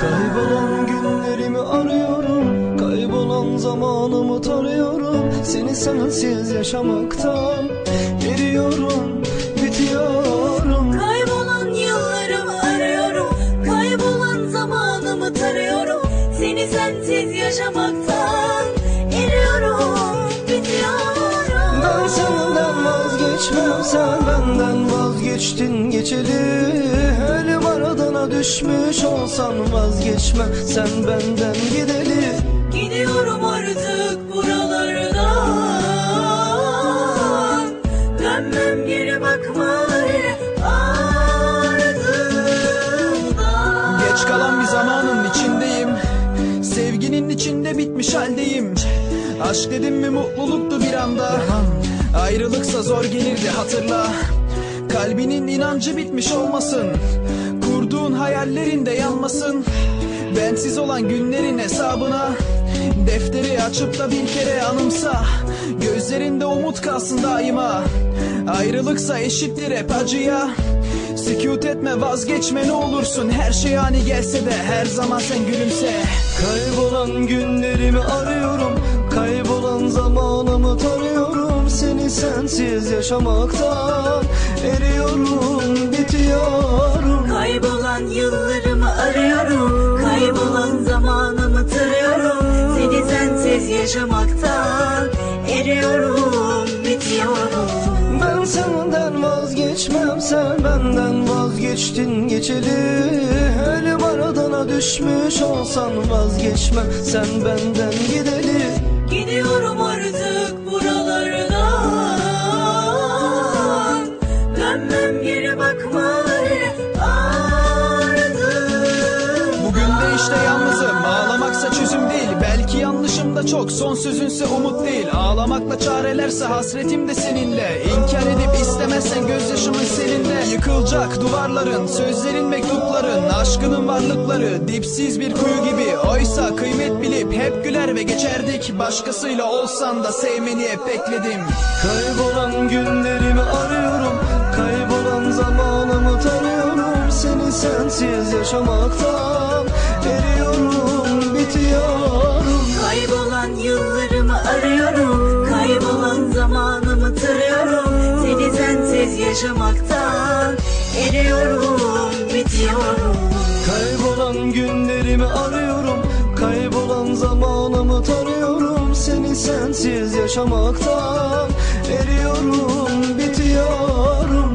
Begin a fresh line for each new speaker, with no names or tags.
Kaybolan günlerimi arıyorum Kaybolan zamanımı tarıyorum. Seni sensiz yaşamaktan Eriyorum, bitiyorum.
Kaybolan yıllarımı arıyorum Kaybolan zamanımı tarıyorum. Seni sensiz yaşamaktan
Sen benden vazgeçtin geçeli. Ölüm aradana düşmüş olsan vazgeçmem Sen benden gideli.
Gidiyorum artık buralardan. Dönmem geri bakma
Geç kalan bir zamanın içindeyim. Sevginin içinde bitmiş haldeyim. Aşk dedim mi mutluluktu bir anda Ayrılıksa zor gelirdi hatırla. Kalbinin inancı bitmiş olmasın. Kurduğun hayallerin de yanmasın. Bensiz olan günlerin hesabına. Defteri açıp da bir kere anımsa. Gözlerinde umut kalsın daima. Ayrılıksa eşittir hep acıya. Sükut etme vazgeçme ne olursun. Her şey ani gelse de her zaman sen gülümse.
Kaybolan günlerimi arıyorum sensiz yaşamaktan Eriyorum, bitiyorum.
Kaybolan yıllarımı arıyorum Kaybolan zamanımı tarıyorum. Seni sensiz yaşamaktan Eriyorum, bitiyorum.
Ben senden vazgeçmem Sen benden vazgeçtin geçeli. Ölüm aradana düşmüş olsan vazgeçmem Sen benden gideli
çok Son sözünse umut değil. Ağlamakla çarelerse hasretim de seninle. İnkar edip istemezsen gözyaşımın seninle Yıkılacak duvarların Sözlerin mektupların Aşkının varlıkları Dipsiz bir kuyu gibi. Oysa kıymet bilip hep güler ve geçerdik. Başkasıyla olsan da sevmeni hep bekledim.
Kaybolan günlerimi arıyorum. Kaybolan zamanımı tarıyorum Seni sensiz yaşamaktan Eriyorum,
Kaybolan yıllarımı arıyorum. Kaybolan zamanımı tarıyorum Seni sensiz yaşamaktan eriyorum, bitiyorum.
Kaybolan günlerimi arıyorum. Kaybolan zamanımı tarıyorum Seni sensiz yaşamaktan eriyorum, bitiyorum.